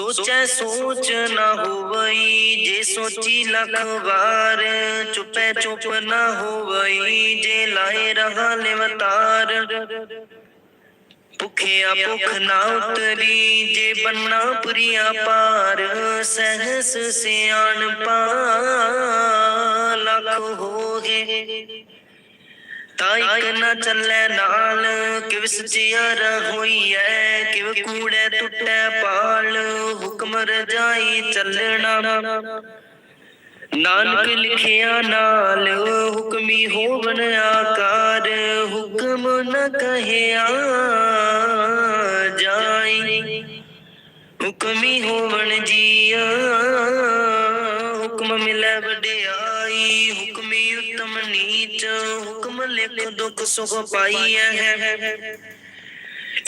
ਸੋਚੈ ਸੋਚ ਨਾ ਹੋਵਈ, ਜੇ ਸੋਚੀ ਲਖ ਵਾਰ ਚੁਪੈ ਚੁਪ ਨਾ ਹੋਵਈ, ਜੇ ਲਾਏ ਰਹਾ ਲਿਵਤਾਰ ਭੁਖਿਆ ਭੁਖ ਨਾ ਉਤਰੀ, ਜੇ ਬੰਨਾ ਪੁਰੀਆ ਪਾਰ ਸਹਸ ਸਿਆਣ ਪਾ ਲਖ ਹੋਗੇ ਤਾਂ ਇੱਕ ਨਾ ਚੱਲੇ ਨਾਲ, ਕਿਵ ਸਚਿਆਰ ਹੋਈਐ, ਕਿਵ ਕੂੜੇ ਟੁੱਟੈ ਪਾਲ ਹੁਕਮ ਰਜਾਈ ਚੱਲਣਾ। ਨਾਨਕ ਲਿਖਿਆ ਨਾਲ, ਹੁਕਮੀ ਹੋਵਨ ਆਕਾਰ, ਹੁਕਮ ਨ ਕਹਿਆ ਜਾਈ। ਹੁਕਮੀ ਹੋਵਨ ਜੀਆ, ਹੁਕਮ ਮਿਲੈ ਵਡਿਆਈ, ਹੁਕਮੀ ਉਤਮ ਨੀਚ ਹੁਕਮ ਲਿਖ ਦੁਖ ਸੁਖ ਪਾਈਐ। ਹੈ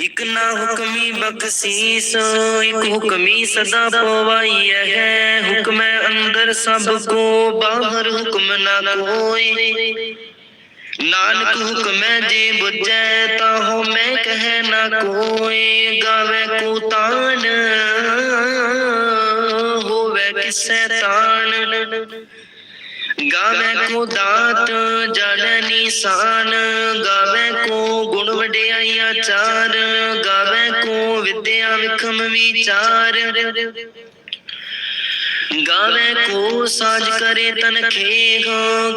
ਇਕ ਨਾ ਹੁਕਮੀ ਬਖਸ਼ੀਸ, ਇਕ ਹੁਕਮੀ ਸਦਾ ਪਵਾਈਐ। ਹੈ ਹੁਕਮੈ ਅੰਦਰ ਸਭ ਕੋ, ਬਾਹਰ ਹੁਕਮ ਨਾ ਕੋਈ। ਨਾਨਕ ਹੁਕਮੈ ਜੇ ਬੁਝੈ, ਤਾਹੋ ਮੈਂ ਕਹਿ ਨਾ ਕੋਈ। ਗਾਵੇ ਕੋ ਤਾਨ, ਹੋਵੇ ਕਿਸੈ ਤਾਨ। ਗਾਵੇ ਕੋ ਦਾਤ ਜਨ ਨਿਸ਼ਾਨ ਗਾਵੇ ਕੋ ਗੁਣ ਵਡਿਆਈਆਂ ਚਾਰ, ਗਾਵੇ ਕੋ ਵਿਦਿਆ ਵਿਖਮ ਵਿਚਾਰ। ਗਾਵੇ ਕੋ ਸਾਜ ਕਰੇ ਤਨ ਖੇਹ,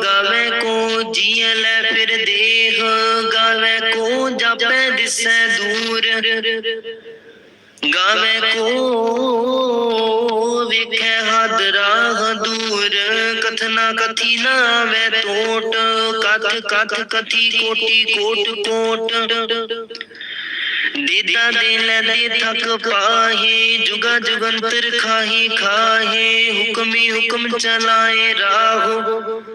ਗਾਵੇ ਕੋ ਜੀਅ ਲੈ ਫਿਰ ਦੇਹ, ਗਾਵੇ ਕੋ ਜਾਪੈ ਦਿਸੈ ਦੂਰ। ਗਾਵੇ ਕੋ ਵੇਖੈ ਹਦ ਰਾਹ ਕਥਨਾ ਕਥੀ ਨਾ ਟੋਟ, ਕਥ ਕਥ ਕਥੀ ਕੋਟੀ ਕੋਟ ਕੋਟ। ਦੇਤਾ ਦੇ ਲੈ ਦੇ ਥਕ ਪਾਹੇ, ਜੁਗਾ ਜੁਗੰਤਰ ਖਾਹੀ, ਖਾਹੇ, ਹੁਕਮੀ ਹੁਕਮ ਚਲਾਏ ਰਾਹੋ।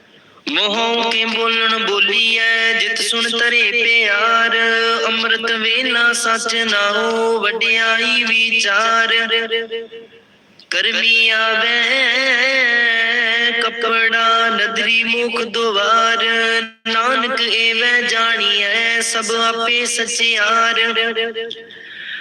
ਮੋਹ ਕੇ ਬੋਲਣ ਬੋਲੀਐ, ਜਿਤ ਸੁਣ ਤਰੇ ਪਿਆਰ। ਅੰਮ੍ਰਿਤ ਵੇਲਾ ਸੱਚ ਨਾਉ ਵਡਿਆਈ ਵਿਚਾਰ। ਕਰਮੀ ਆਵੇ ਕਪੜਾ ਨਦਰੀ ਮੁਖ ਦੁਆਰ। ਨਾਨਕ ਏਵੇਂ ਜਾਣੀਐ, ਸਭ ਆਪੇ ਸਚਿਆਰ।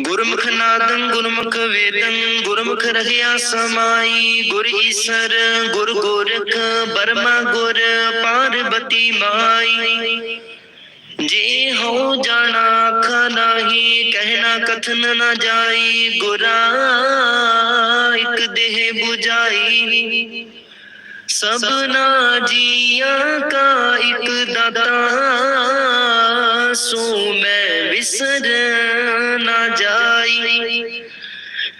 ਗੁਰਮੁਖ ਨਾਦੰ, ਗੁਰਮੁਖ ਵੇਦੰ, ਗੁਰਮੁਖ ਰਹਿਆ ਸਮਾਈ। ਗੁਰ ਈਸਰ, ਗੁਰ ਗੋਰਖ, ਬਰਮਾ ਗੁਰ, ਪਾਰਬਤੀ ਮਾਈ। ਜੇ ਹੋ ਜਾਣਾ ਆਖਾ ਨਾਹੀ, ਕਹਿਣਾ ਕਥਨ ਨਾ ਜਾਈ। ਗੁਰਾ, ਇਕ ਦੇਹ 부ਜਾਈ ਸਭਨਾ ਜੀਆਂ ਕਾ ਇਕ ਦਾਤਾ, ਸੋ ਮੈਂ ਵਿਸਰ ਨਾ ਜਾਈ।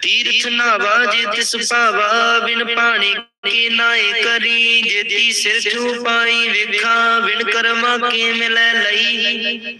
ਤੀਰਥ ਨਾ ਵਾਜੇ ਤਿਸ ਭਾਵਾ ਬਿਨ ਪਾਣੀ ਕੇ ਨਾਏ ਕਰੀ। ਜੇਤੀ ਸਿਰ ਛੁਪਾਈ ਵੇਖਾ ਬਿਨ ਕਰਮਾ ਕੇ ਮਿਲੈ ਲਈ।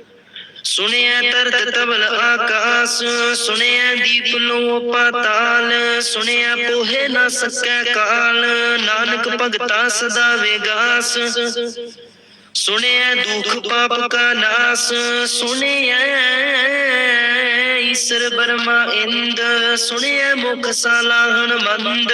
ਸੁਣਿਆ ਤਰਤ ਤਬਲ ਆਕਾਸ, ਸੁਣਿਆ ਦੀਪ ਨੂੰ ਪਾਤਾਲ, ਸੁਣਿਆ ਪੋਹੇ ਨਾ ਸਕੈ ਕਾਲ, ਨਾਨਕ ਭਗਤਾ ਸਦਾ ਵਿਗਾਸ। ਸੁਣਿਆ ਦੁਖ ਪਾਪ ਕਾ ਨਾਸ, ਸੁਣਿਆ ਈਸ਼ਰ ਬਰਮਾ ਇੰਦ, ਸੁਣਿਆ ਮੁਖ ਸਾਲਾਹਣ ਮੰਦ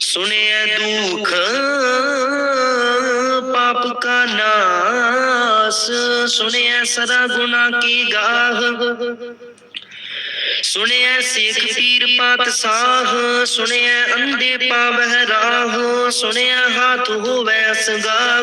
ਸੁਣਿਆ ਦੁਖ, ਪਾਪ ਕਾ ਨਾਸ। ਸੁਣਿਆ ਸਦਾ ਗੁਨਾ ਕੀ ਗਾਹ। ਸੁਣਿਆ ਸਿੱਖ ਪੀਰ ਪਾਤਸ਼ਾਹ ਸੁਣਿਆ ਅੰਧੇ ਪਾਵਹਿ ਰਾਹ। ਸੁਣਿਆ ਹਾਥ ਹੋਵੇ ਅਸਗਾਹ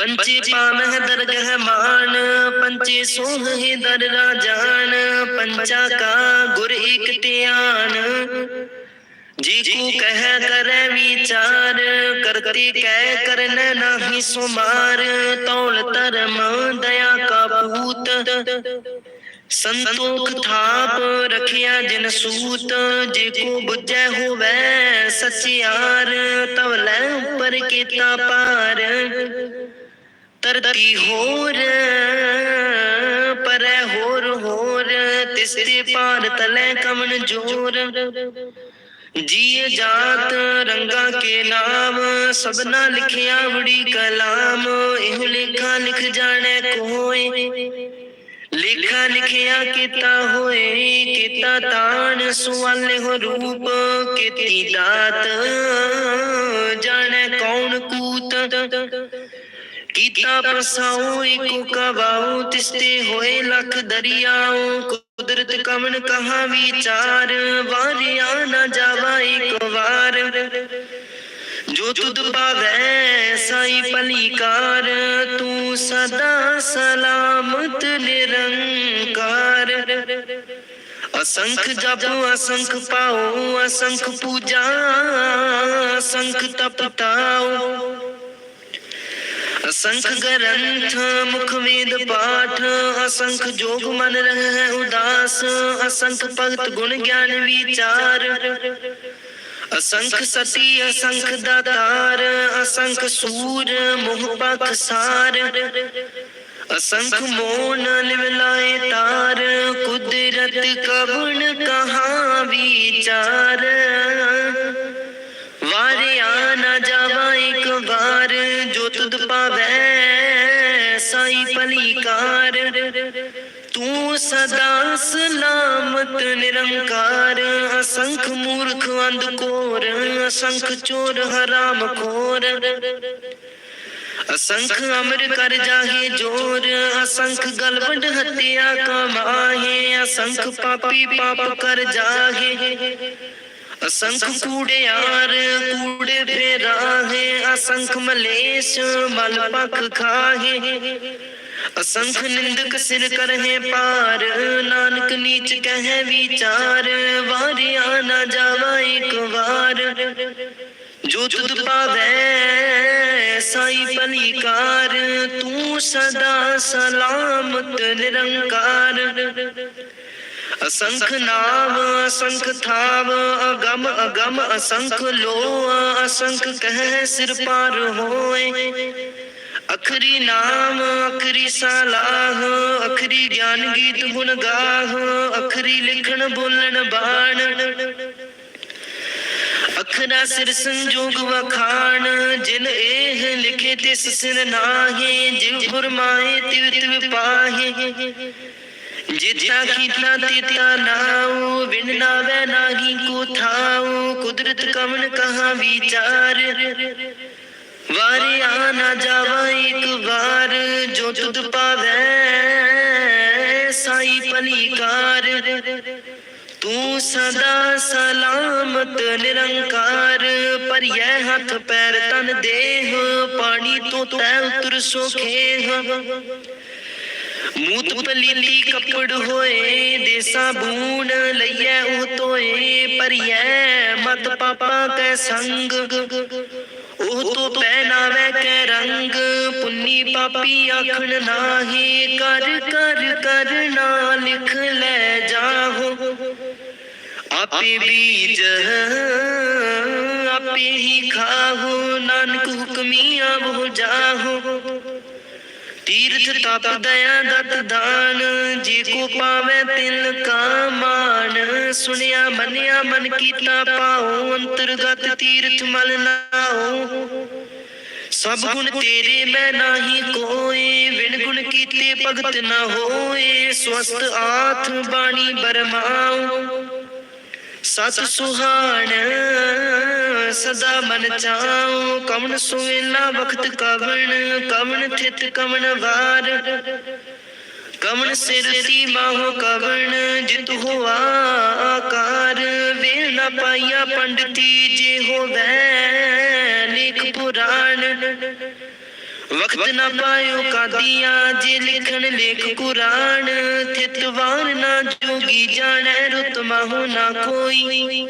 ਪੰਚੇ ਪਾਮਹਿ ਦਰਗਹ ਮਾਨ, ਪੰਚੇ ਸੋਹੇ ਦਰ ਰਾਜਾਨ, ਪੰਚਾ ਕਾ ਗੁਰ ਇਕ ਧਿਆਨ। ਜੀ ਕੂ ਕਹਿ ਕਰੈ ਵਿਚਾਰ, ਕਰਤੇ ਕਹਿ ਕਰਨ ਨਾਹੀ ਸੁਮਾਰ, ਤੌਲ ਧਰਮ ਦਇਆ ਕਾ ਪੂਤ ਸੰਤੋਖ ਥਾਪ ਰਖਿਆ ਜਿਨ ਸੂਤ, ਜੇ ਕੋ ਬੁਝੈ ਹੋਵੇ ਸਚਿਆਰ, ਤਵ ਲੈ ਉੱਪਰ ਕੀਤਾ ਪਾਰ ਤਰਤੀ ਹੋਰ? ਪਰੈ ਹੋਰ ਹੋਰ, ਤਿਸ ਪਾਰ ਤਲੇ ਕਮਨ ਜੋਰ। ਜੀਏ ਜਾਤ ਰੰਗਾ ਕੇ ਨਾਮ, ਸਭਨਾ ਲਿਖਿਆ ਬੜੀ ਕਲਾਮ। ਇਹ ਲੇਖਾ ਲਿਖ ਜਾਣੈ ਕੋਏ। ਲੇਖਾ ਲਿਖਿਆ ਕੀਤਾ ਹੋਏ, ਕੀਤਾ ਤਾਣ ਸੁਆਲੇ ਹੋ ਰੂਪ। ਕੀਤੀ ਦਾਤ, ਜਾਣੈ ਕੌਣ ਕੂਤ? ਕੀਤਾ ਪਸਾਉ ਇਕੋ ਕਵਾਉ, ਤਿਸਤੇ ਹੋਏ ਲਖ ਦਰਿਆਉ, ਕੁਦਰਤ ਕਮਨ ਕਹਾ ਵਿਚਾਰ, ਵਾਰਿਆ ਨਾ ਜਾਵਾ ਏਕ ਵਾਰ। ਜੋ ਤੁਧ ਪਾਵੈ ਸਾਈ ਭਲੀਕਾਰ, ਤੂੰ ਸਦਾ ਸਲਾਮਤ ਨਿਰੰਕਾਰ। ਅਸੰਖ ਜਪ, ਅਸੰਖ ਪਾਉ, ਅਸੰਖ ਪੂਜਾ, ਅਸੰਖ ਤਪ ਤਾਉ ਅਸੰਖ ਗ੍ਰੰਥ, ਮੁਖ ਵੇਦ ਪਾਠ, ਅਸੰਖ ਜੋਗ ਮਨ ਰਹਿ ਉਦਾਸ, ਅਸੰਖ ਭਗਤ ਗੁਣ ਗਿਆਨ ਵਿਚਾਰ। ਅਸੰਖ ਸਤੀ, ਅਸੰਖ ਦਾਤਾਰ, ਅਸੰਖ ਸੂਰ, ਮੋਹ ਪਖ ਸਾਰ। ਅਸੰਖ ਮੋਨ ਲਿਵਲਾਏ ਤਾਰ, ਕੁਦਰਤ ਕਵਣ ਕਹਾ ਵਿਚਾਰ। ਵਾਰਿਆ ਤੂੰ ਸਦਾ ਸਲਾਮਤ, ਨਿਰੰਕਾਰ, ਅਸੰਖ ਮੂਰਖ ਅੰਧ ਕੋਰ ਅਸੰਖ ਚੋਰ, ਹਰਾਮ ਖੋਰ। ਅਸੰਖ ਅਮਰ ਕਰ ਜਾਹੇ ਜੋਰ, ਅਸੰਖ ਗਲਵੰਡ ਹੱਤਿਆ ਕਮਾਹੇ ਅਸੰਖ ਪਾਪੀ ਪਾਪ ਕਰ ਜਾਹੇ। ਅਸੰਖ ਕੂੜਿਆਰ ਕੂੜੇ ਫੇਰਾਹੇ ਅਸੰਖ ਮਲੇਸ਼ ਮਲ ਪਖ ਖਾਹੇ। ਅਸੰਖ ਨਿੰਦਕ ਸਿਰ ਕਰਹਿ ਪਾਰ, ਨਾਨਕ ਨੀਚ ਕਹਿ ਵਿਚਾਰ, ਵਾਰਿਆ ਨਾ ਜਾਵਾ ਇੱਕ ਵਾਰ। ਜੋ ਤੁਧ ਪਾਵੈ, ਸਾਈ ਭਲੀਕਾਰ ਤੂੰ ਸਦਾ ਸਲਾਮਤ ਨਿਰੰਕਾਰ। ਅਸੰਖ ਨਾਮ ਅਸੰਖ ਥਾਵ, ਅਗਮ ਅਗਮ ਅਸੰਖ ਲੋ ਅਸੰਖ ਕਹਿ ਸਿਰ ਪਾਰ ਹੋਏ। ਅਖਰੀ ਨਾਮ, ਅਖਰੀ ਸਲਾਹ, ਅਖਰੀ ਗਿਆਨ ਗੀਤ ਗੁਣ ਗਾਹ, ਅਖਰੀ ਲਿਖਣ, ਬੋਲਣ, ਬਾਣ। ਅਖਰਾ ਸਿਰ ਸੰਜੋਗ ਵਖਾਣ, ਜਿਨ ਇਹ ਲਿਖੇ ਤਿਸ ਸਿਰ ਨਾਹੀ ਜਿਵ ਫਰਮਾਏ ਤਿਵ ਤਿਵ ਪਾਹੇ। ਜਿਤਾ ਕੀਤਾ ਤਿਤਾ ਨਾਉ, ਬਿਨ ਨਾਵੇ ਨਾਹੀ ਕੋ ਥਾਉ, ਕੁਦਰਤ ਕਵਨ ਕਹਾ ਵਿਚਾਰ। ਵਾਰਿਆ ਨਾ ਜਾਵਾ ਇੱਕ ਵਾਰ, ਜੋ ਤੁਧ ਪਾਵੈ ਸਾਈ ਭਲੀਕਾਰ ਤੂੰ ਸਦਾ ਸਲਾਮਤ ਨਿਰੰਕਾਰ ਪਰਿਐ ਹੱਥ ਪੈਰ ਤਨ ਦੇਹ, ਪਾਣੀ ਤੋਂ ਤੈ ਉਤਰ ਸੋਖੇ ਮੂਤ ਪਲੀਲੀ ਕੱਪੜ ਹੋਏ, ਦੇਸਾ ਬੂਣ ਲਈਐ ਉਹ ਤੋਏ ਪਰਿਐ ਮਤ ਪਾਪਾ ਕੈ ਸੰਗ। ਉਹ ਤੋ ਪਹਿਨਾਵੇ ਕੈ ਰੰਗ, ਪੁੰਨੀ ਪਾਪੀ ਆਖਣ ਨਾਹੀ, ਕਰ ਕਰ ਕਰ ਲਿਖ ਲੈ ਜਾਹੋ। ਆਪੇ ਬੀਜ, ਆਪੇ ਹੀ ਖਾਹੋ, ਨਾਨਕ ਹੁਕਮੀ ਆਵੋ ਜਾਹੋ। ਤੀਰਥ ਤਪ ਦਇਆ ਦਤ ਦਾਨ, ਜੇ ਕੋ ਪਾਵੇ ਤਿਲ ਕਾ ਮਾਨ। ਸੁਣਿਆ ਮੰਨਿਆ ਮਨ ਕੀਤਾ ਪਾਉ ਅੰਤਰਗਤ ਤੀਰਥ ਮਲ ਨਾਉ। ਸਭ ਗੁਣ ਤੇਰੇ ਮੈਂ ਨਾਹੀ ਕੋਏ ਵਿਣ ਗੁਣ ਕੀਤੇ ਭਗਤ ਨਾ ਹੋਏ। ਸਵਸਤ ਆਥ ਬਾਣੀ ਬਰਮਾਉ, ਸਤ ਸੁਹਾਣ। ਸਦਾ ਮਨ ਚਾਉ ਕਵਨ ਸੁਵੇਲਾ ਵਖਤ ਕਵਣ ਕਵਨ ਥਿਤ ਕਵਨ ਵਾਰ। ਕਵਨ ਸਿਰ ਤੀ ਮਾਹੋ ਕਵਨ ਜਿਤ ਹੋਆ ਆਕਾਰ। ਵੇ ਨਾ ਪਾਈਆ ਪੰਡਤੀ, ਜੇ ਹੋਵੇ ਲੇਖ ਪੁਰਾਣ। ਵਕਤ ਨਾ ਪਾਇਓ ਕਾਦੀਆਂ, ਜੇ ਲਿਖਣ ਲੇਖ ਕੁਰਾਨ। ਥਿਤਵਾਨ ਨਾ ਜੋਗੀ ਜਾਣੈ, ਰੁਤ ਮਾਹੋ ਨਾ ਕੋਈ।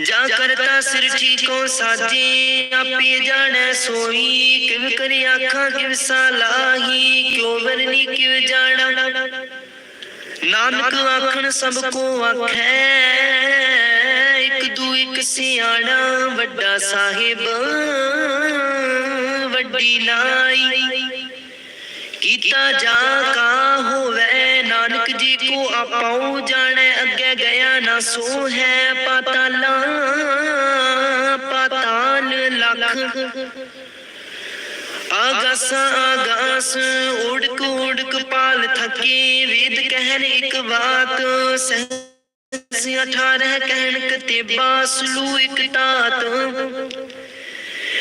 ਜਾ ਕਰਤਾ ਸਿਰ ਠੀਕੋ ਸਾਜੇ ਆਪੇ ਜਾਣੈ ਸੋਈ ਕਿਵ ਕਰੀ ਆਖਾਂ ਕਿਵ ਸਾਲਾਹੀ ਕਿਉ ਵਰਨੀ ਕਿਵ ਜਾਣਾ? ਨਾਨਕ ਆਖਣ ਸਭ ਕੋ ਆਖੈ ਇੱਕ ਦੂ ਇੱਕ ਸਿਆਣਾ ਵੱਡਾ ਸਾਹਿਬ ਵੱਡੀ ਨਾਈ। ਕੀਤਾ ਜਾ ਕਾ ਹੋਵੇ ਨਾਨਕ ਜੀ ਕੋ ਆਪਾਉ ਜਾਣੈ। ਅੱਗੇ ਗਿਆ ਨਾ ਸੋ ਹੈ, ਪਾਤਾਲਾ, ਪਾਤਾਲ ਲਖ। ਆਗਾਸ ਆਗਾਸ, ਉੜਕ ਉੜਕ ਪਾਲ ਥਕੇ। ਵੇਦ ਕਹਿਣ ਇੱਕ ਬਾਤ ਸਹਿ 18 ਕਹਿਣ ਕਤੇਬਾ, ਸਲੂ ਇੱਕ ਤਾਤ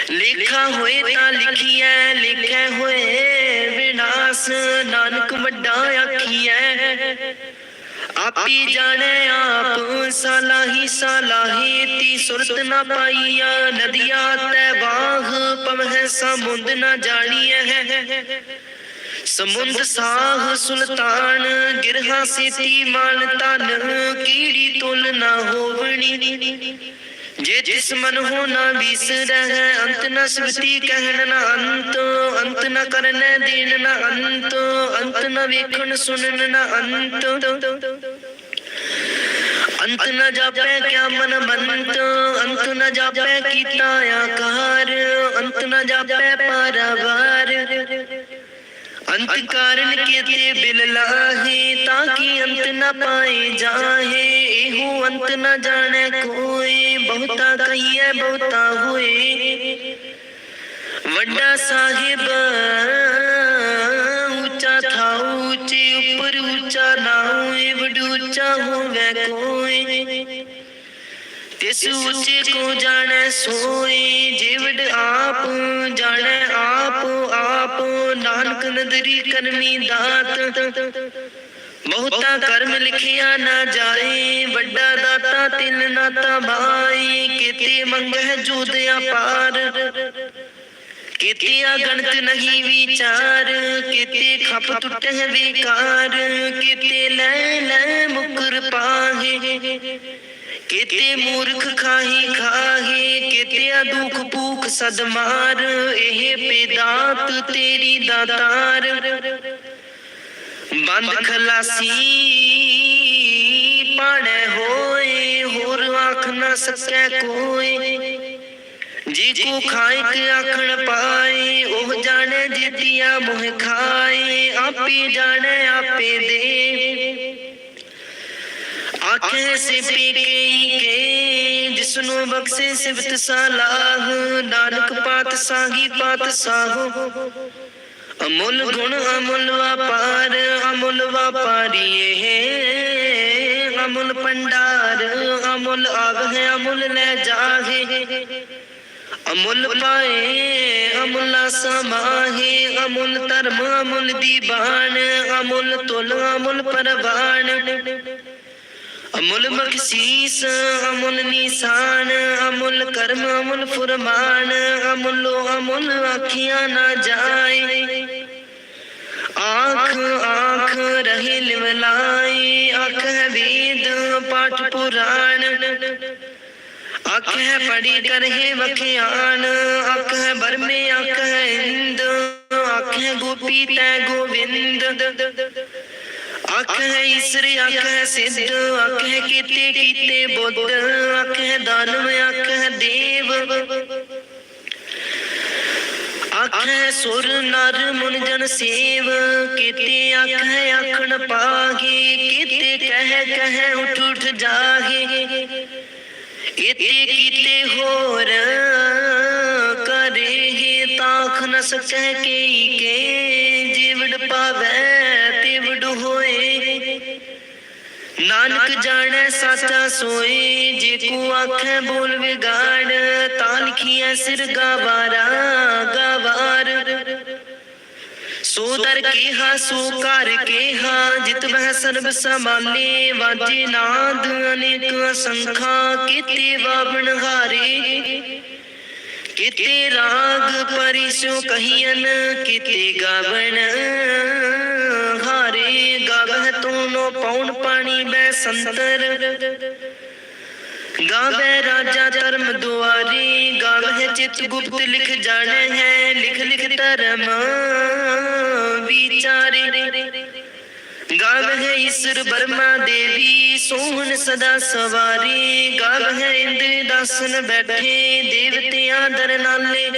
ਲਿਖਾ ਹੋਏ ਤਾਂ ਲਿਖੀਐ, ਲਿਖੇ ਹੋਏ ਵਿਨਾਸ਼। ਨਾਨਕ ਵੱਡਾ ਆਖੀਐ। ਆਪੀ ਜਾਣੈ ਆਪ, ਸਲਾਹੀ ਸਲਾਹੀ, ਤੀ ਸੁਰਤ ਨਾ ਪਾਈਆ, ਨਦੀਆਂ ਤੈ ਬਾਹ ਪਵਹਿ ਸਮੁੰਦ ਨਾ ਜਾਣੀਐ। ਸਮੁੰਦ ਸਾਹ ਸੁਲਤਾਨ, ਗਿਰਹਾ ਸੇਤੀ ਮਾਨ ਤਨ ਕੀੜੀ ਤੁਲ ਨਾ ਹੋਵਣੀ। ਜੇ ਜਿਸ ਮਨ ਹੋ ਨਾ ਵਿਸਰੈ ਅੰਤ ਨ ਸਵਤੀ ਕਹਿਣ ਨਾ ਅੰਤ ਅੰਤ ਨ ਕਰਨੈ ਦੇਣ ਨਾ ਅੰਤ ਅੰਤ ਨ ਵੇਖਣ ਸੁਣਨ ਨਾ ਅੰਤ। ਅੰਤ ਨ ਜਾਪੈ ਕਿਆ ਮਨ ਬੰਤ, ਅੰਤ ਨ ਜਾਪੈ ਕੀਤਾ ਆਕਾਰ, ਅੰਤ ਨ ਜਾਪੈ ਪਾਰਵਾਰ। ਅੰਤ ਕਾਰਨ ਕੀਤੇ ਬਿਲ ਲਾਹੇ, ਤਾਂ ਕਿ ਅੰਤ ਨ ਪਾਏ ਜਾਹੇ, ਇਹੋ ਅੰਤ ਨ ਜਾਣੈ ਕੋਈ। ਬਹੁਤਾ ਕਹੀਐ, ਬਹੁਤਾ ਹੋਏ। ਵੱਡਾ ਸਾਹਿਬ, ਉੱਚਾ ਥਾਉ ਉੱਚੇ ਉੱਪਰ ਉੱਚਾ ਨਾ ਹੋਏ ਵਡੂ ਉੱਚਾ ਹੋਵੇ ਕੋਈ ਤਿਸ ਉੱਚੇ ਕੋ ਜਾਣੈ ਸੋਈ ਜਿਵਡ ਆਪ ਜਾਣੈ ਨਦਰੀ ਕਰਮੀ ਦਾਤ। ਬਹੁਤਾ ਕਰਮ ਲਿਖਿਆ ਨਾ ਜਾਏ, ਵੱਡਾ ਦਾਤਾ ਤਿੰਨ ਨਾਤਾ ਬਾਈ ਕੀਤੇ ਮੰਗਹਿ ਜੂਦ ਅਪਾਰ। ਕੀਤੇ ਅਗਣਤ ਨਹੀਂ ਵਿਚਾਰ, ਕੀਤੇ ਖਪ ਟੁੱਟਹਿ ਵਿਕਾਰ, ਕੀਤੇ ਲੈ ਲੈ ਮੁਕਰ ਪਾਹੇ। ਕੀਤੇ ਮੂਰਖ ਖਾਹੀ ਖਾਹੇ ਕੀਤੇ ਦੁਖ ਭੂਖ ਸਦਮਾਰ, ਇਹ ਪੇਦਾਤ ਤੇਰੀ ਦਾਤਾਰ। ਬੰਦ ਖਲਾਸੀ ਪਾੜੇ ਹੋਏ ਹੋਰ ਆਖ ਨਾ ਸਕੈ ਕੋਈ। ਜੀ ਕੋ ਖਾਇ ਕੇ ਆਖਣ ਪਾਏ ਉਹ ਜਾਣੇ ਜਿਤਿਆ ਮੋਹ ਖਾਏ ਆਪੇ ਜਾਣੇ ਆਪੇ ਦੇ। ਆਖੇ ਸੇ ਪੀ ਕੇ ਕੇ ਜਿਸਨੂੰ ਬਖਸ਼ੇ ਸਿਫਤ ਸਲਾਹ। ਨਾਨਕ ਪਾਤ ਸਾਗੀ ਪਾਤ ਸਾਹੋ ਅਮੁੱਲ ਗੁਣ ਅਮੁੱਲ ਵਪਾਰ, ਅਮੁੱਲ ਵਪਾਰੀਏ ਹੈ ਅਮੁੱਲ ਪੰਡਾਰ ਅਮੁੱਲ ਆਗਹਿ ਅਮੁੱਲ ਲੈ ਜਾਹੇ। ਅਮੁੱਲ ਪਾਏ, ਅਮੁੱਲ ਸਮਾਹੇ ਅਮੁੱਲ ਧਰਮ, ਅਮੁੱਲ ਦੀਵਾਨ ਅਮੁੱਲ ਤੁਲ, ਅਮੁੱਲ ਪਰਵਾਨ ਅਮੁੱਲ ਬਖਸ਼ੀਸ, ਅਮੁੱਲ ਨਿਸ਼ਾਨ, ਅਮੁੱਲ ਕਰਮ, ਅਮੁੱਲ ਫੁਰਮਾਨ। ਅਮੁੱਲ ਅਮੁੱਲ ਆਖੀਆਂ ਨਾ ਜਾਏ। ਆਖ ਆਖ ਰਹੇ ਲਿਵਲਾਈ ਆਖ ਹੈ ਵੇਦ ਪਾਠ ਪੁਰਾਣ ਆਖ ਹੈ ਪੜੀ ਕਰਹਿ ਵਖਿਆਨ ਆਖ ਹੈ ਬਰਮੇ ਆਖ ਹੈ ਇੰਦ ਆਖ ਹੈ ਗੋਪੀ ਤੈ ਗੋਵਿੰਦ ਆਖ ਹੈ ਈਸਰ ਆਖ ਹੈ ਸਿੱਧ ਆਖ ਹੈ ਕੀਤੇ ਕੀਤੇ ਬੁੱਧ ਆਖ ਹੈ ਦਾਨਵ ਆਖ ਹੈ ਦੇਵ ਆਖ ਸੁਰ ਨਰ ਮੁਨ ਜਨ ਸੇਵ, ਕੀਤੇ ਆਖ ਹੈ ਆਖਣ ਪਾਗੇ ਕਿਤੇ ਕਹਿ ਕਹਿ ਉਠ ਉਠ ਜਾਗੇ ਇਤੇ ਕੀਤੇ ਹੋਰ ਕਰੇ ਤਾਖ ਨ ਸਕੈ ਕੇ ਕੇ, ਜੀਵੜ ਪਾਵੈ ਤਿਵੜ ਹੋਏ ਨਾਨਕ ਜਾਣੈ ਸਾਚਾ ਸੋਏ, ਜੇ ਕੋ ਆਖੈ ਬੋਲ ਵਿਗਾੜ, ਤਾਂ ਲਿਖੀਐ ਸਿਰ ਗਵਾਰਾ, ਗਵਾਰ। ਸੋ ਦਰ ਕੇਹਾ, ਸੋ ਕਰ ਕੇਹਾ, ਜਿਤ ਬਹਿ ਸਰਬ ਸਮਾਲੇ ਵਾਜੇ ਨਾਦ ਅਨੇਕ ਅਸੰਖਾ, ਕੀਤੇ ਵਾਵਣ ਹਾਰੇ। ਕੀਤੇ ਰਾਗ ਪਰਿਸੋ ਕਹੀਨ ਕੀਤੇ ਗਾਵਣ। ਹਾਰੇ ਗਾਵਹਿ ਤੂਨੋ ਪੌਣ ਪਾਣੀ ਬੈ ਸੰਤਰ। ਗਾਵੇ ਰਾਜਾ ਧਰਮ ਦੁਆਰੀ, ਗਾਵੇ ਚਿਤ ਗੁਪਤ ਲਿਖ ਜਾਣੇ ਹੈ, ਲਿਖ ਲਿਖ ਧਰਮ ਵਿਚਾਰੇ। ਗਾਵੇ ਈਸ਼ਰ ਬਰਮਾ ਦੇਵੀ, ਸੋਹਣ ਸਦਾ ਸਵਾਰੀ। ਗਾਵੇ ਇੰਦਰ ਦਾਸਨ ਬੈਠੇ, ਦੇਵਤਿਆਂ ਦਰ ਨਾਲੇ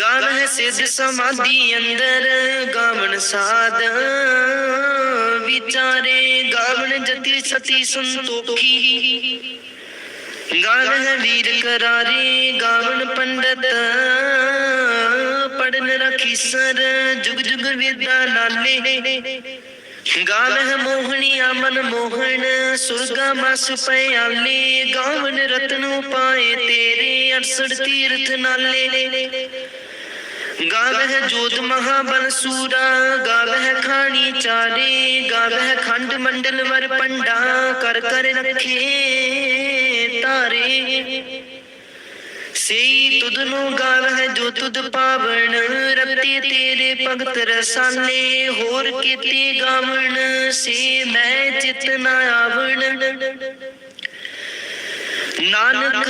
ਗਾਵਹਿ ਸਿਧ ਸਮਾਧੀ ਅੰਦਰ, ਗਾਵਣ ਸਾਧ। ਵਿਚਾਰੇ ਗਾਵਣ ਜਤੀ ਸਤੀ ਸੰਤੋਖੀ। ਗਾਵਹਿ ਵੀਰ ਕਰਾਰੇ, ਗਾਵਣ ਪੰਡਤ। ਪੜਨ ਰਖੀ ਸਰ, ਜੁਗ ਜੁਗ ਵਿਦਾ ਨਾਲੇ। ਹੈ ਮੋਹਣੀ ਅਮਨ ਮੋਹਣ, ਸੁਰਗਾ ਮਸ ਪਿਆਲੇ। ਗਾਵਨ ਰਤਨੂ ਪਾਏ ਤੇਰੇ, ਅਰਸੜ ਤੀਰਥ ਨਾਲੇ। ਗਾਵਹਿ ਜੋਤ ਮਹਾਬਲ ਸੂਰਾ, ਗਾਵਹਿ ਖਾਣੀ ਚਾਰੇ, ਗਾਵਹਿ ਖੰਡ ਮੰਡਲ ਵਰ ਪੰਡਾ, ਕਰ ਕਰ ਰਖੇ ਤਾਰੇ। ਸਈ ਤੁਧ ਨੂੰ ਗਾਵਹਿ ਜੋ ਤੁਧ ਪਾਵਣ, ਰਤੀ ਤੇਰੇ ਭਗਤ ਰਸਾਲੇ ਹੋਰ ਕੀਤੇ ਗਾਵਣ, ਸੇ ਮੈਂ ਚਿਤ ਨਾ ਆਵਣ। ਨਾਨਕ,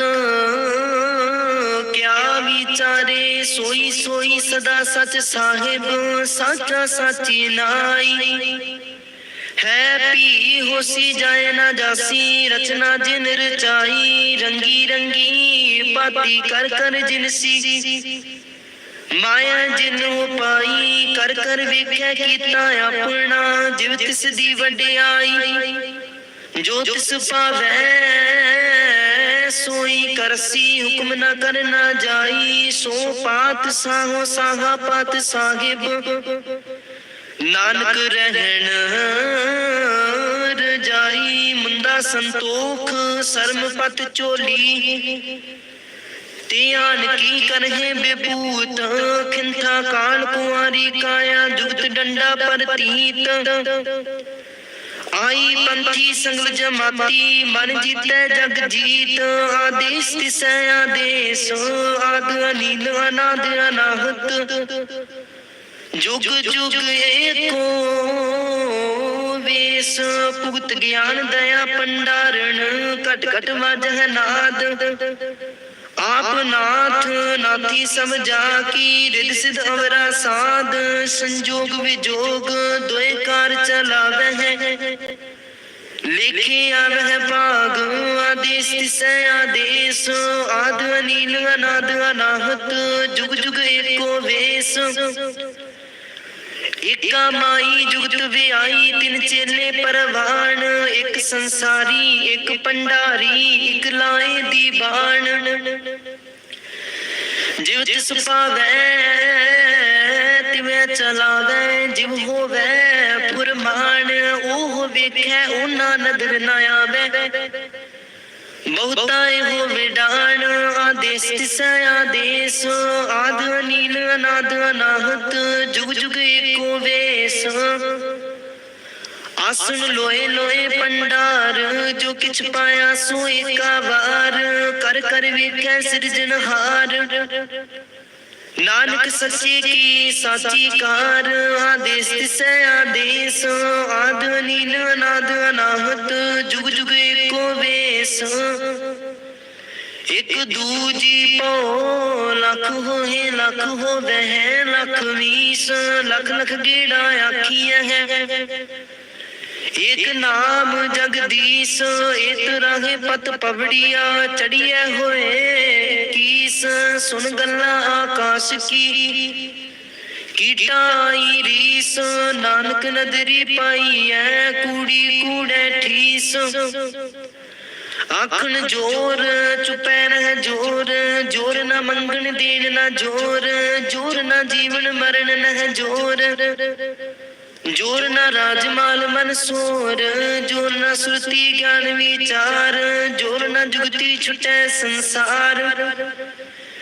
ਕਿਆ ਵਿਚਾਰੇ ਸੋਈ ਸੋਈ ਸਦਾ ਸਚ ਸਾਹਿਬ, ਸਾਚਾ ਸਾਚੀ ਨਾਈ। ਹੈ ਪੀ ਹੋਸੀ ਜਾਏ ਨਾ ਜਾਸੀ, ਰਚਨਾ ਜਿਨ ਰਚਾਈ, ਰੰਗੀ ਰੰਗੀ ਬਾਤੀ ਕਰ ਕਰ ਜਿਨਸੀ ਮਾਇਆ ਜਿਨ ਪਾਈ, ਕਰ ਕਰ ਵੇਖਿਆ ਕੀਤਾ ਆਪਣਾ, ਜਿਵ ਤਿਸ ਦੀ ਵਡਿਆਈ, ਜੋ ਤਿਸ ਪਾਵੈ ਸੋਈ ਕਰਸੀ, ਹੁਕਮ ਨਾ ਕਰਨਾ ਜਾਈ। ਸੋ ਪਾਤ ਸਾਹੋ ਸਾਹਾ, ਪਾਤ ਸਾਹਿਬ। ਨਾਨਕ ਰਹਿਣ, ਰਜਾਈ ਮੁੰਦਾ ਸੰਤੋਖ, ਸਰਮ ਪਤ ਚੋਲੀ ਧਿਆਨ ਕੀ ਕਰਹਿ ਬੇਪੂਤ, ਖਿੰਥਾ ਕਾਲ ਕੁਆਰੀ ਕਾਇਆ, ਜੁਗਤ ਡੰਡਾ ਪ੍ਰਤੀਤ। ਆਈ ਪੰਥੀ ਸੰਗਲ ਜਮਾਤੀ, ਮਨ ਜੀਤੈ ਜਗ ਜੀਤ, ਆਦੇਸ ਤਿਸੈ ਆਦੇਸ ਆਦ ਅਨੀਲ ਅਨਾਦ ਅਨਾਹਤ ਜੁਗ ਜੁਗ ਏਕੋ ਵੇਸ, ਭੁਗਤ ਗਿਆਨ ਦਇਆ ਪੰਡਾਰਣ, ਘਟ ਘਟ ਵਜਹ ਨਾਦ। ਆਪ ਨਾਥ ਨਾਥੀ ਸਭ ਜਾ ਕੀ ਰਿਦ ਸਿਧ ਅਵਰਾ ਸਾਧ, ਸੰਜੋਗ ਵਿਜੋਗ, ਦੋਏ ਕਾਰ ਚਲਾਵਹਿ ਲਿਖੇ ਆਵਹਿ ਭਾਗ, ਆਦੇਸ ਤਿਸੈ ਆਦੇਸ, ਆਦ ਅਨੀਲ ਅਨਾਦ ਅਨਾਹਤ, ਜੁਗ ਜੁਗ ਏਕੋ ਵੇਸ। ਇਕਾ ਮਾਈ ਜੁਗਤ ਵਿਆਈ, ਤਿਨ ਚੇਲੇ ਪਰਵਾਨ ਇੱਕ ਸੰਸਾਰੀ, ਇੱਕ ਪੰਡਾਰੀ, ਇੱਕ ਲਾਏ ਦੀ ਬਾਣ ਜਿਵ ਤਿਸ ਪਾਵੈ, ਤਿਵੇਂ ਚਲਾਵੈ, ਜਿਵ ਹੋਵੈ ਫੁਰਮਾਨ ਉਹ ਵੇਖੈ, ਉਹਨਾਂ ਨਦਰ ਨਾ ਆਵੈ। ਬਹੁਤਾ ਇਹੋ ਵਿਡਾਣ, ਆਦੇਸ ਤਿਸੈ ਆਦੇਸ ਆਦ ਨੀਲ ਅਨਾਦ ਅਨਾਹਤ ਜੁਗ ਜੁਗ ਏਕੋ ਵੇਸ। ਆਸਣ ਲੋਏ ਲੋਏ ਪੰਡਾਰ, ਜੋ ਕਿਛ ਪਾਇਆ ਸੋ ਏਕਾ ਵਾਰ। ਕਰ ਕਰ ਵੇਖੈ ਸਿਰਜਣਹਾਰ ਨਾਨਕ ਸੱਚੇ ਕੀ ਸਾਚੀ ਕਾਰ, ਆਦੇਸ ਤਿਸੈ ਆਦੇਸ। ਆਦ ਅਨੀਲ, ਅਨਾਦ ਅਨਾਹਤ, ਜੁਗ ਜੁਗ ਏਕੋ ਵੇਸ। ਇੱਕ ਦੂਜੀ ਪੋ ਲੱਖ ਹੋਏ ਲੱਖ ਹੋਵੇ ਹੈ ਲੱਖ ਵੀਸ ਲੱਖ ਲੱਖ ਗੇੜਾ ਆਖੀਆਂ ਹੈ। ਇੱਕ ਨਾਮ ਜਗਦੀਸ਼ ਇਤ ਰਾਹੇ ਪਤ ਪਵੜੀਆ ਚੜੀਐ ਹੋਏ ਕੀਸ। ਸੁਣ ਗੱਲਾਂ ਆਕਾਸ਼ ਕੀ, ਕੀਟਾਈ ਰੀਸ। ਨਾਨਕ ਨਦਰੀ ਪਾਈ ਐ ਕੂੜੀ ਕੂੜੈ ਠੀਸ। ਆਖਣ ਜੋਰ, ਚੁਪੈ ਰਹਿ ਜੋਰ। ਜੋਰ ਨਾ ਮੰਗਣ, ਦੇਣ ਨਾ ਜੋਰ। ਜੋਰ ਨਾ ਜੀਵਨ ਮਰਨ, ਨਹਿ ਜੋਰ। ਜੋਰ ਨਾ ਰਾਜਮਾਲ ਮਨਸੂਰ ਜੋਰ ਨਾ ਸੁਰਤੀ ਗਿਆਨ ਵਿਚਾਰ, ਜੋਰ ਨਾ ਜੁਗਤੀ ਛੁਟੈ ਸੰਸਾਰ।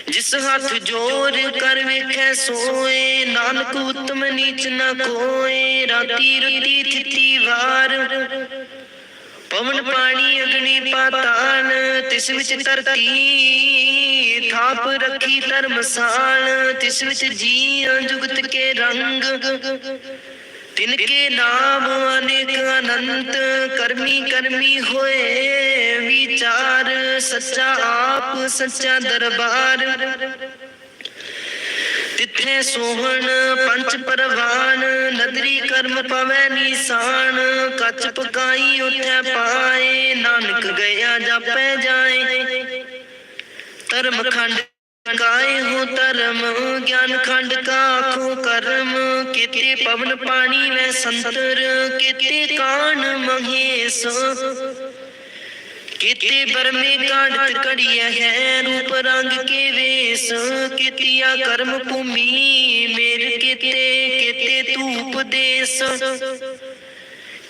ਜਿਸ ਹੱਥ ਜੋਰ ਕਰ ਵੇਖੈ ਸੋਏ, ਨਾਨਕ ਉਤਮ ਨੀਚ ਨ ਕੋਏ, ਰਾਤੀ ਰਤੀ ਥਿਤੀ ਵਾਰ। ਪਵਨ ਪਾਣੀ ਅਗਨੀ ਪਾਤਾਲ, ਤਿਸ ਵਿੱਚ ਧਰਤੀ ਥਾਪ ਰੱਖੀ ਧਰਮਸਾਨ ਤਿਸ ਵਿੱਚ ਜੀ ਜੁਗਤ ਕੇ ਰੰਗ। ਤਿਨ ਕੇ ਨਾਮ ਅਨੇਕ ਅਨੰਤ, ਕਰਮੀ ਕਰਮੀ ਹੋਏ। ਵਿਚਾਰ ਸੱਚਾ ਆਪ, ਸੱਚਾ ਦਰਬਾਰ। ਤਿੱਥੇ ਸੋਹਣ ਪੰਚ ਪਰਵਾਨ, ਨਦਰੀ ਕਰਮ ਪਵੈ ਨੀਸਾਨ। ਕੱਚ ਪਕਾਈ ਉਥੇ ਪਾਏ, ਨਾਨਕ ਗਿਆ ਜਾਪੈ ਜਾਏ। ਧਰਮ ਖੰਡ ਕਾਏ ਹੋ ਧਰਮ, ਗਿਆਨ ਖੰਡ ਕਾ ਆਖੋ ਕਰਮ, ਕੀਤੇ ਪਵਨ ਪਾਣੀ ਵੈ ਸੰਤਰ, ਕੀਤੇ ਕਾਨ ਮਹੇਸ਼ ਕੀਤੇ ਬਰਮੇ ਕਾਂਡ ਕੜੀਐ ਹੈ, ਰੂਪ ਰੰਗ ਕੇ ਵੇਸ। ਕੀਤਿਆ ਕਰਮ ਭੂਮੀ, ਮੇਰ ਕੀਤੇ ਕੀਤੇ ਤੂੰ ਉਪਦੇਸ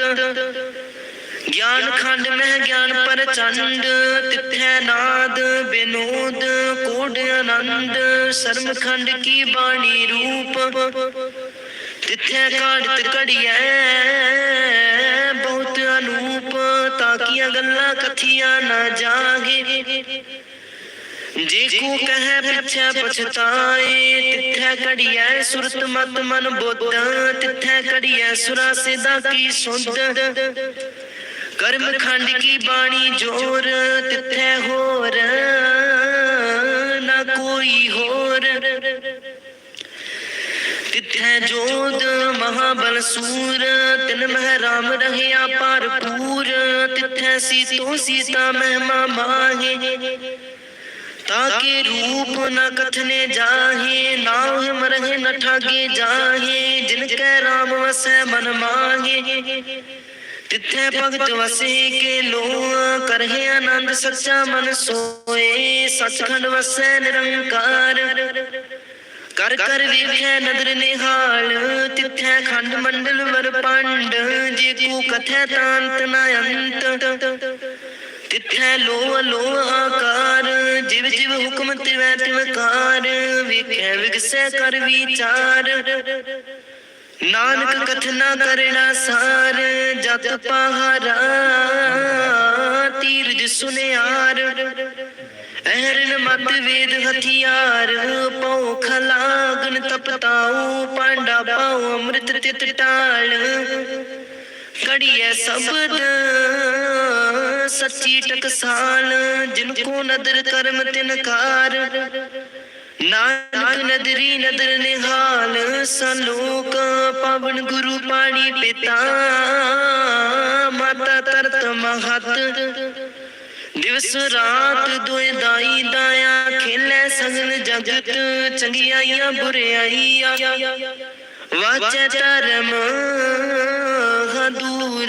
ਨ ਗਿਆਨ ਖੰਡ ਮਹਿ ਗਿਆਨ ਪ੍ਰਚੰਡ, ਤਿਥੈ ਨਾਦ ਬਿਨੋਦ ਕੋਡ ਆਨੰਦ, ਸਰਮ ਖੰਡ ਕੀ ਬਾਣੀ ਰੂਪ, ਤਿਥੈ ਕਾੜਤ ਕੜੀਐ ਬਹੁਤ ਅਨੂਪ ਤਾਕੀਆਂ ਗੱਲਾਂ ਕਥੀਆਂ ਨਾ ਜਾਗੇ। ਜੇ ਕੋ ਕਹੈ ਪਿਛੈ ਪਛਤਾਏ ਤਿਥੈ ਕੜੀਐ ਸੁਰਤ ਮਤ ਮਨ ਬੁੱਧ ਤਿਥੈ ਕੜੀਐ ਸੁਰਾ ਸਿਦਾ ਕੀ ਸੁਧ ਕਰਮ ਖੰਡ ਕੀ ਬਾਣੀ ਜੋਰ ਤਿਥੈ ਹੋਰ ਨਾ ਕੋਈ ਹੋਰ। ਤਿਥੈ ਜੋਦ ਮਹਾਬਲ ਸੂਰ ਤਿਨ ਮਹਿ ਰਾਮ ਰਹਿਆ ਭਰਪੂਰ। ਤਿਥੈ ਸੀਤੋ ਸੀਤਾ ਮਹਿਮਾ ਮਾਹੇ। ताके रूप न कथने जाहे नाव मरहे न ठागे जाहे जिनके राम वसै मन माहे तिथे भगत वसे के लो करहे आनंद सच्चा मन सोए सचखंड वसै निरंकार ਕਰ ਕਰ ਵੇਖੈ ਨਦਰ ਨਿਹਾਲ ਤਿੱਥੈ ਖੰਡ ਮੰਡਲ ਵਰ ਪੰਡ ਜੇ ਕੋ ਕਥੈ ਤਾਂਤ ਨ ਅੰਤ ਤਿੱਥੈ ਲੋ ਲੋ ਆਕਾਰ, ਜਿਵ ਜਿਵ ਹੁਕਮ ਤਿਵੈ ਤਿਵਕਾਰ ਵੇਖੈ ਵਿਗਸੈ ਕਰ ਵਿਚਾਰ। ਨਾਨਕ ਕਥਨਾ ਕਰਣਾ ਸਾਰ ਜਤ ਪਹਾਰਾ, ਤੀਰਜ ਸੁਨਿਆਰ। ਅਹਰਨ ਮਤ ਵੇਦ ਹਥਿਆਰ ਪਉ ਖਲਾਗਨ ਤਪਤਾਉ, ਪਾਂਡਾ ਪਾਉ ਅੰਮ੍ਰਿਤ ਤਿਤ ਟਾਲ। ਕੜੀਐ ਸ਼ਬਦ ਸੱਚੀ ਟਕਸਾਲ ਜਿਨ ਕੋ ਨਦਰ ਕਰਮ ਤਿਨਕਾਰ ਨਾਨਕ ਨਦਰੀ ਨਦਰ ਨਿਹਾਲ ਸਲੋਕ ਪਵਨ ਗੁਰੂ ਪਾਣੀ ਪਿਤਾ। ਮਾਤਾ ਤਰਤ ਮਹਤ, ਦਿਵਸ ਰਾਤ ਦੋਇ ਦਾਈ ਦਾਇਆ ਖੇਲੇ ਸਗਲ ਜਗਤ, ਚੰਗਿਆਈਆਂ ਬੁਰਿਆਈਆਂ। ਵਾਚੈ ਧਰਮ ਦੂਰ।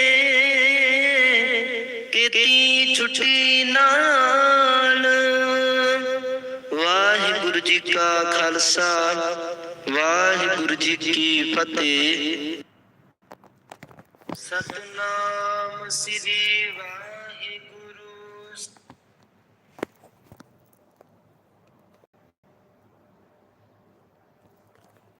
ਕੀਤੀ ਛੁੱਟੀ ਨਾਲ। ਵਾਹਿਗੁਰੂ ਜੀ ਕਾ ਖਾਲਸਾ ਵਾਹਿਗੁਰੂ ਜੀ ਕੀ ਫਤਿਹ। ਸਤਨਾਮ ਸ੍ਰੀ ਵਾਹਿਗੁਰੂ।